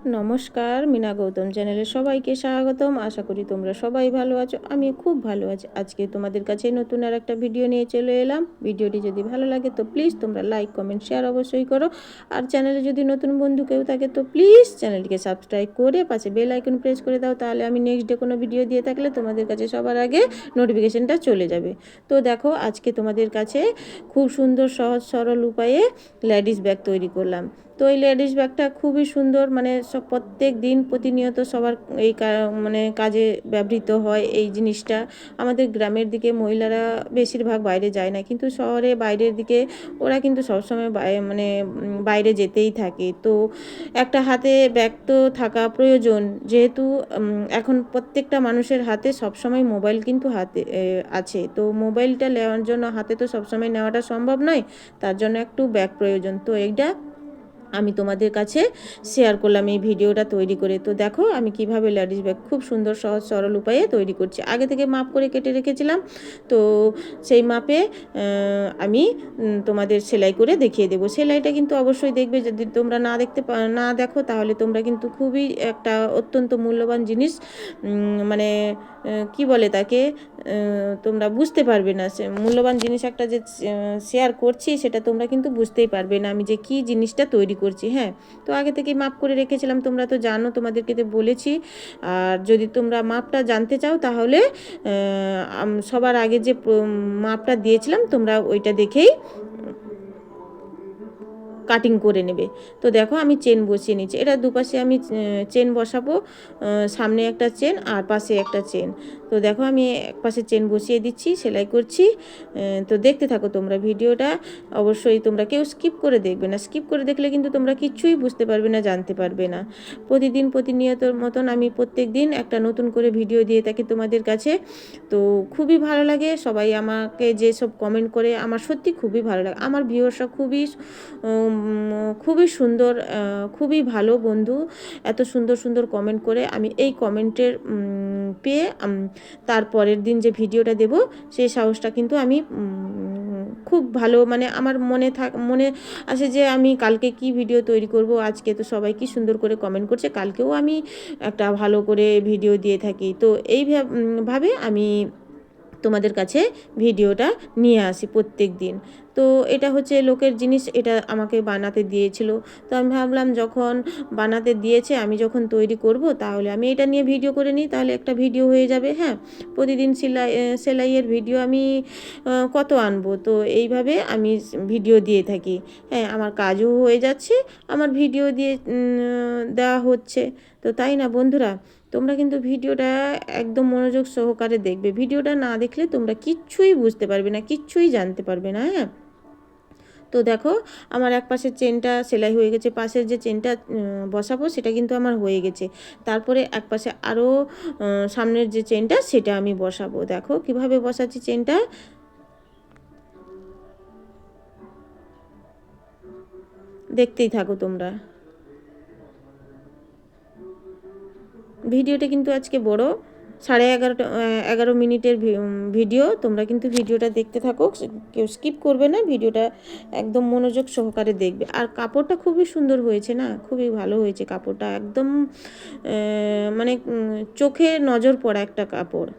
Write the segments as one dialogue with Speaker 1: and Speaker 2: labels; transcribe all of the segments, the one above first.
Speaker 1: নমস্কার, মিনা গৌতম চ্যানেলে সবাইকে স্বাগতম। আশা করি তোমরা সবাই ভালো আছো আমি খুব ভালো আছি। আজকে তোমাদের কাছে নতুন আর একটা ভিডিও নিয়ে চলে এলাম। ভিডিওটি যদি ভালো লাগে তো প্লিজ তোমরা লাইক কমেন্ট শেয়ার অবশ্যই করো। আর চ্যানেলে যদি নতুন বন্ধু কেউ থাকে তো প্লিজ চ্যানেলটিকে সাবস্ক্রাইব করে পাশে বেল আইকন প্রেস করে দাও, তাহলে আমি নেক্সট ডে কোনো ভিডিও দিয়ে থাকলে তোমাদের কাছে সবার আগে নোটিফিকেশনটা চলে যাবে। তো দেখো, আজকে তোমাদের কাছে খুব সুন্দর, সহজ, সরল উপায়ে লেডিস ব্যাগ তৈরি করলাম। তো এই লেডিস ব্যাগটা খুবই সুন্দর মানে সব প্রত্যেক দিন প্রতিনিয়ত সবার এই মানে কাজে ব্যবহৃত হয় এই জিনিসটা। আমাদের গ্রামের দিকে মহিলারা বেশিরভাগ বাইরে যায় না, কিন্তু শহরে বাইরের দিকে ওরা কিন্তু সবসময় মানে বাইরে যেতেই থাকে। তো একটা হাতে ব্যাগ তো থাকা প্রয়োজন, যেহেতু এখন প্রত্যেকটা মানুষের হাতে সবসময় মোবাইল কিন্তু হাতে আছে। তো মোবাইলটা নেওয়ার জন্য হাতে তো সবসময় নেওয়াটা সম্ভব নয়, তার জন্য একটু ব্যাগ প্রয়োজন। তো এইটা আমি তোমাদের কাছে শেয়ার করলাম এই ভিডিওটা তৈরি করে। তো দেখো, আমি কীভাবে লেডিস ব্যাগ খুব সুন্দর, সহজ, সরল উপায়ে তৈরি করছি। আগে থেকে মাপ করে কেটে রেখেছিলাম। তো সেই মাপে আমি তোমাদের সেলাই করে দেখিয়ে দেবো। সেলাইটা কিন্তু অবশ্যই দেখবে, যদি তোমরা না দেখতে না দেখো, তাহলে তোমরা কিন্তু খুবই একটা অত্যন্ত মূল্যবান জিনিস মানে কি বলে তাকে? তোমরা বুঝতে পারবে না। মূল্যবান জিনিস একটা যে শেয়ার করছি, সেটা তোমরা কিন্তু বুঝতেই পারবে না আমি যে কি জিনিসটা তৈরি করছি হ্যাঁ? তো আগে থেকে মাপ করে রেখেছিলাম, তোমরা তো জানো, তোমাদেরকে তো বলেছি। আর যদি তোমরা মাপটা জানতে চাও, তাহলে সবার আগে যে মাপটা দিয়েছিলাম, তোমরা ওইটা দেখেই কাটিং করে নেবে। তো দেখো আমি চেন বসিয়ে নিচ্ছি। এটা দুপাশে আমি চেন বসাবো। সামনে একটা চেন আর পাশে একটা চেন তো দেখো আমি এক পাশে চেন বসিয়ে দিচ্ছি, সেলাই করছি। তো দেখতে থাকো তোমরা ভিডিওটা। অবশ্যই তোমরা কেউ স্কিপ করে দেখবে না। স্কিপ করে দেখলে কিন্তু তোমরা কিচ্ছুই বুঝতে পারবে না, জানতে পারবে না। প্রতিদিন প্রতিনিয়তর মতন আমি প্রত্যেক দিন একটা নতুন করে ভিডিও দিয়ে থাকি তোমাদের কাছে। তো খুবই ভালো লাগে। সবাই আমাকে যেসব কমেন্ট করে, আমার সত্যি খুবই ভালো লাগে। আমার ভিউয়ার্সরা খুবই খুবই সুন্দর খুবই ভালো বন্ধু। এত সুন্দর সুন্দর কমেন্ট করে আমি এই কমেন্টের পেয়ে তার পরের দিন যে ভিডিওটা দেব, সেই সাহসটা কিন্তু আমি খুব ভালো মানে আমার মনে থাক, মনে আসে যে আমি কালকে কি ভিডিও তৈরি করব, আজকে তো সবাই কি সুন্দর করে কমেন্ট করছে, কালকেও আমি একটা ভালো করে ভিডিও দিয়ে থাকি। তো এইভাবে আমি তোমাদের কাছে ভিডিওটা নিয়ে আসি প্রত্যেক দিন। তো এটা হচ্ছে লোকের জিনিস, এটা আমাকে বানাতে দিয়েছিল। তো আমি ভাবলাম যখন বানাতে দিয়েছে, আমি যখন তৈরি করব, তাহলে আমি এটা নিয়ে ভিডিও করে নিই, তাহলে একটা ভিডিও হয়ে যাবে হ্যাঁ। প্রতিদিন সেলাই সেলাইয়ের ভিডিও আমি কত আনব? তো এইভাবে আমি ভিডিও দিয়ে থাকি। হ্যাঁ আমার কাজও হয়ে যাচ্ছে, আমার ভিডিও দিয়ে দেওয়া হচ্ছে। তো তাই না বন্ধুরা? তোমরা কিন্তু ভিডিওটা একদম মনোযোগ সহকারে দেখবে। ভিডিওটা না দেখলে তোমরা কিচ্ছুই বুঝতে পারবে না, কিচ্ছুই জানতে পারবে না হ্যাঁ? তো দেখো, আমার এক পাশের চেনটা সেলাই হয়ে গেছে, পাশের যে চেনটা বসাবো সেটা কিন্তু আমার হয়ে গেছে। তারপরে এক পাশে আরও সামনের যে চেনটা সেটা আমি বসাবো। দেখো কীভাবে বসাচ্ছি চেনটা। দেখতেই থাকো তোমরা। ভিডিওটা কিন্তু আজকে বড়। সাড়ে এগারোটা এগারো মিনিটের ভিডিও। তোমরা কিন্তু ভিডিওটা দেখতে থাকো কেউ স্কিপ করবে না, ভিডিওটা একদম মনোযোগ সহকারে দেখবে। আর কাপড়টা খুবই সুন্দর হয়েছে না? খুবই ভালো হয়েছে কাপড়টা, একদম মানে চোখে নজর পড়া একটা কাপড়।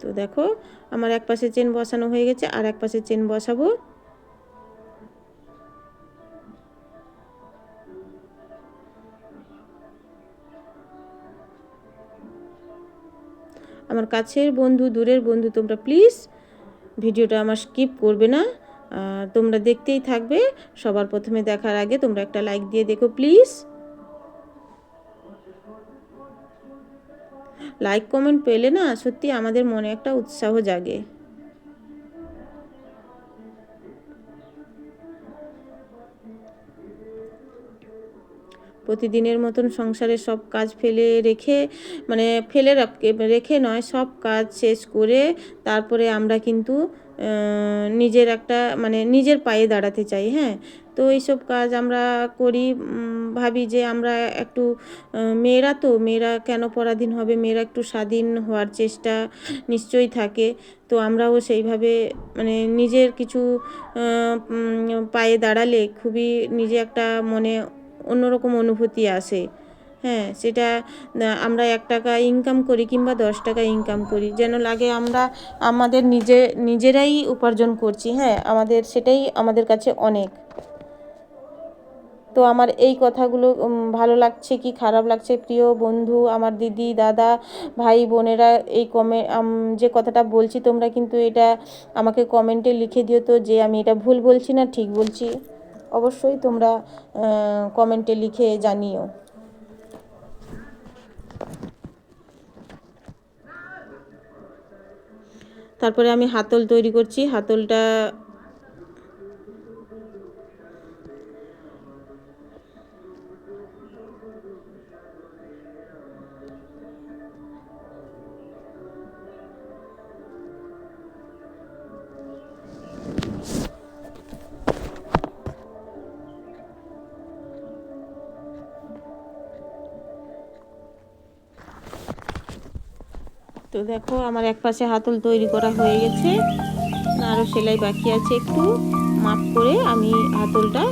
Speaker 1: তো দেখো, আমার এক পাশে চেন বসানো হয়ে গেছে, আর এক পাশে চেন বসাবো। আমার কাছের বন্ধু, দূরের বন্ধু, তোমরা প্লিজ ভিডিওটা আমার স্কিপ করবে না। তোমরা দেখতেই থাকবে। সবার প্রথমে দেখার আগে তোমরা একটা লাইক দিয়ে দেখো প্লিজ লাইক কমেন্ট পেলে না সত্যি আমাদের মনে একটা উৎসাহ জাগে। প্রতিদিনের মতন সংসারের সব কাজ ফেলে রেখে মানে ফেলে রেখে নয়, সব কাজ শেষ করে তারপরে আমরা কিন্তু নিজের একটা মানে নিজের পায়ে দাঁড়াতে চাই হ্যাঁ? তো এইসব কাজ আমরা করি ভাবি যে আমরা একটু মেয়েরা তো, মেয়েরা কেন পরাধীন হবে? মেয়েরা একটু স্বাধীন হওয়ার চেষ্টা নিশ্চয়ই থাকে। তো আমরাও সেইভাবে মানে নিজের কিছু পায়ে দাঁড়ালে খুবই নিজে একটা মনে অন্যরকম অনুভূতি আসে। হ্যাঁ সেটা আমরা এক টাকা ইনকাম করি কিংবা দশ টাকা ইনকাম করি। যেন লাগে আমরা আমাদের নিজে, নিজেরাই উপার্জন করছি। হ্যাঁ আমাদের, সেটাই আমাদের কাছে অনেক। তো আমার এই কথাগুলো ভালো লাগছে কি, খারাপ লাগছে? প্রিয় বন্ধু, আমার দিদি, দাদা, ভাই, বোনেরা, এই কমে যে কথাটা বলছি, তোমরা কিন্তু এটা আমাকে কমেন্টে লিখে দিও তো যে আমি এটা ভুল বলছি না ঠিক বলছি। অবশ্যই তোমরা কমেন্টে লিখে জানিও। তারপরে আমি হাতল তৈরি করছি। হাতলটা তো দেখো আমার এক পাশে হাতল তৈরি করা হয়ে গেছে আরও সেলাই বাকি আছে একটু। মাপ করে আমি হাতলটা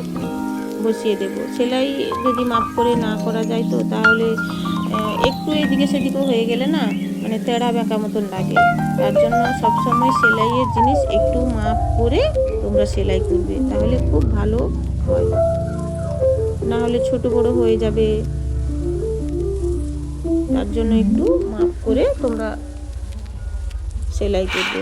Speaker 1: বসিয়ে দেব। সেলাই যদি মাপ করে না করা যায় তো তাহলে একটু এদিকে সেদিকে হয়ে গেলে না মানে তেড়া বেঁকা মতন লাগে। তার জন্য সবসময় সেলাইয়ের জিনিস একটু মাপ করে তোমরা সেলাই করবে। তাহলে খুব ভালো হয়। না হলে ছোট বড় হয়ে যাবে। তার জন্য একটু মাপ করে তোমরা সেলাই করবে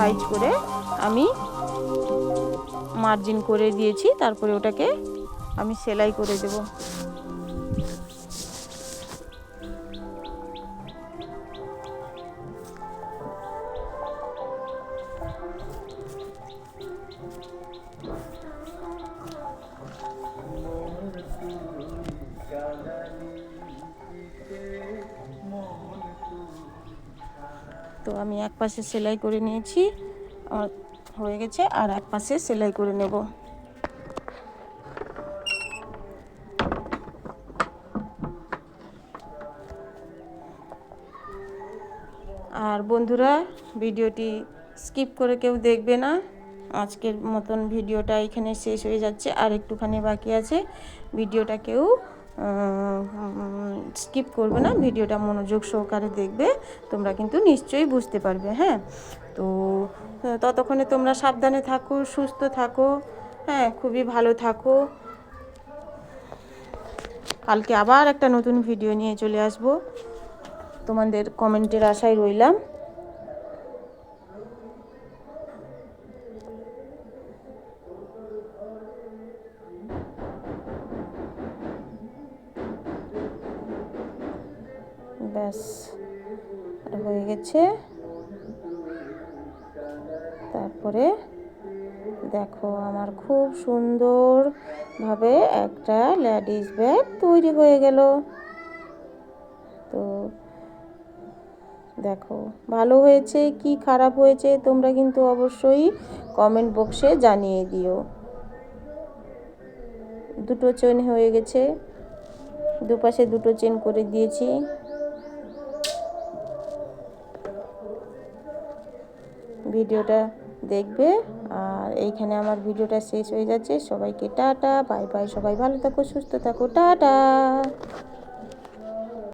Speaker 1: সাইজ করে আমি মার্জিন করে দিয়েছি তারপরে ওটাকে আমি সেলাই করে দেব। তো আমি এক পাশে সেলাই করে নিয়েছি, আমার হয়ে গেছে, আর এক পাশে সেলাই করে নেব। আর বন্ধুরা, ভিডিওটি স্কিপ করে কেউ দেখবে না। আজকের মতন ভিডিওটা এখানে শেষ হয়ে যাচ্ছে, আর একটুখানি বাকি আছে। ভিডিওটা কেউ স্কিপ করবে না, ভিডিওটা মনোযোগ সহকারে দেখবে, তোমরা কিন্তু নিশ্চয়ই বুঝতে পারবে হ্যাঁ? তো ততক্ষণে তোমরা সাবধানে থাকো, সুস্থ থাকো হ্যাঁ খুবই ভালো থাকো। কালকে আবার একটা নতুন ভিডিও নিয়ে চলে আসব। তোমাদের কমেন্টের আশায় রইলাম। এটা হয়ে গেছে। তারপরে দেখো আমার খুব সুন্দরভাবে একটা লেডিস ব্যাগ তৈরি হয়ে গেল। তো দেখো, ভালো হয়েছে কি খারাপ হয়েছে তোমরা কিন্তু অবশ্যই কমেন্ট বক্সে জানিয়ে দিও। দুটো চেন হয়ে গেছে। দুপাশে দুটো চেন করে দিয়েছি। ভিডিওটা দেখবে। আর এইখানে আমার ভিডিওটা শেষ হয়ে যাচ্ছে। সবাইকে টাটা, বাই বাই, সবাই ভালো থাকো, সুস্থ থাকো, টাটা।